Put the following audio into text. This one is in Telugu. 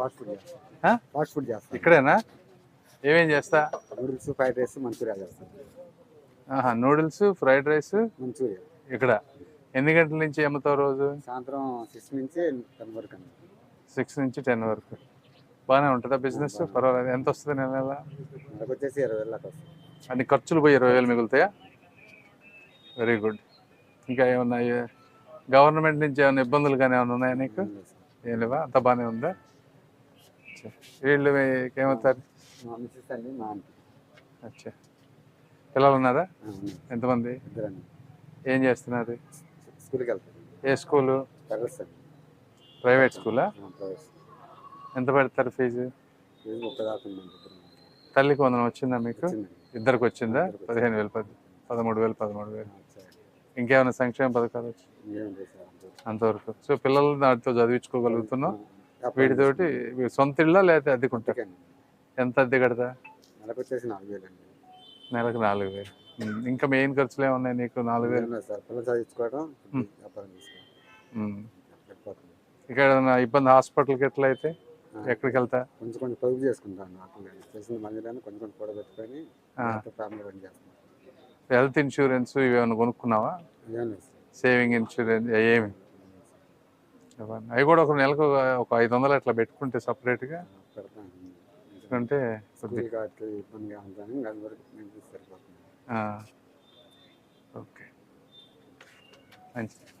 ఫాస్ట్ ఫుడ్ చేస్తాను ఇక్కడేనా? ఏమేం చేస్తా? నూడిల్స్ ఫ్రైడ్ రైస్ మంచూరియా చేస్తాను ఆహా నూడిల్స్ ఫ్రైడ్ రైస్ మంచూరియా. ఇక్కడ. ఎన్ని గంటల నుంచి అమ్ముతావు రోజు? సాయంత్రం సిక్స్ నుంచి టెన్ వరకు అండి సిక్స్ నుంచి టెన్ వరకు. బాగానే ఉంటుందా బిజినెస్ పర్వాలేదు. ఎంత వస్తుంది నెల నెల? వచ్చేసి ఇరవై వేలు అన్ని ఖర్చులు పోయి ఇరవై వేలు మిగులుతాయా? వెరీ గుడ్ ఇంకా ఏమన్నా గవర్నమెంట్ నుంచి ఏమైనా ఇబ్బందులు కానీ ఏమైనా ఉన్నాయా నీకు. ఏం లేవా? అంత బాగానే ఉందా? అచ్చా. వీళ్ళు ఏమవుతారు? అచ్చా. పిల్లలు ఉన్నారా. ఎంతమంది? ఏం చేస్తున్నారు? స్కూల్కి వెళ్తారు. ఏ స్కూలు? ప్రైవేట్ స్కూలా? ఎంత పెడతారు ఫీజు? తల్లికి వందనం వచ్చిందా మీకు? ఇద్దరికి వచ్చిందా? పదిహేను వేలు పది పదమూడు వేలు పదమూడు వేలు. ఇంకేమైనా సంక్షేమ పథకాలు వచ్చి. అంతవరకు. సో పిల్లలు దాటితో చదివించుకోగలుగుతున్నాం వీటితోటి మీ సొంత ఇళ్ళ లేకపోతే అద్దెకుంటా. ఎంత అద్దె కడతా? నెలకు వచ్చేసి నాలుగు వేలు అండి నెలకు నాలుగు వేలు. ఇంకా మెయిన్ ఖర్చులు ఏమున్నాయి నీకు నాలుగు వేలు? సార్ పిల్లలు చదివించుకోవడం ఉమ్. వ్యాపారం చేసుకోవడం ఉమ్. సరిపోతుంది. ఇక్కడ ఇబ్బంది హాస్పిటల్కి ఎట్లా అయితే ఎక్కడికి వెళ్తా? కొంచెం కొంచెం పొదుపు చేసుకుంటాను అట్లా తెలిసిన మందిరాన్ని కొంచెం కొంచెం కూడబెట్టుకొని. ఫ్యామిలీ రన్ చేస్తున్నాను హెల్త్ ఇన్సూరెన్స్ ఇవి ఏమైనా కొనుక్కున్నావా సేవింగ్ ఇన్సూరెన్స్ ఏమి అవి కూడా ఒక నెలకు ఒక- ఐదు వందలు అట్లా పెట్టుకుంటే సపరేట్గా. సరిపోతుంది. ఓకే. మంచిది.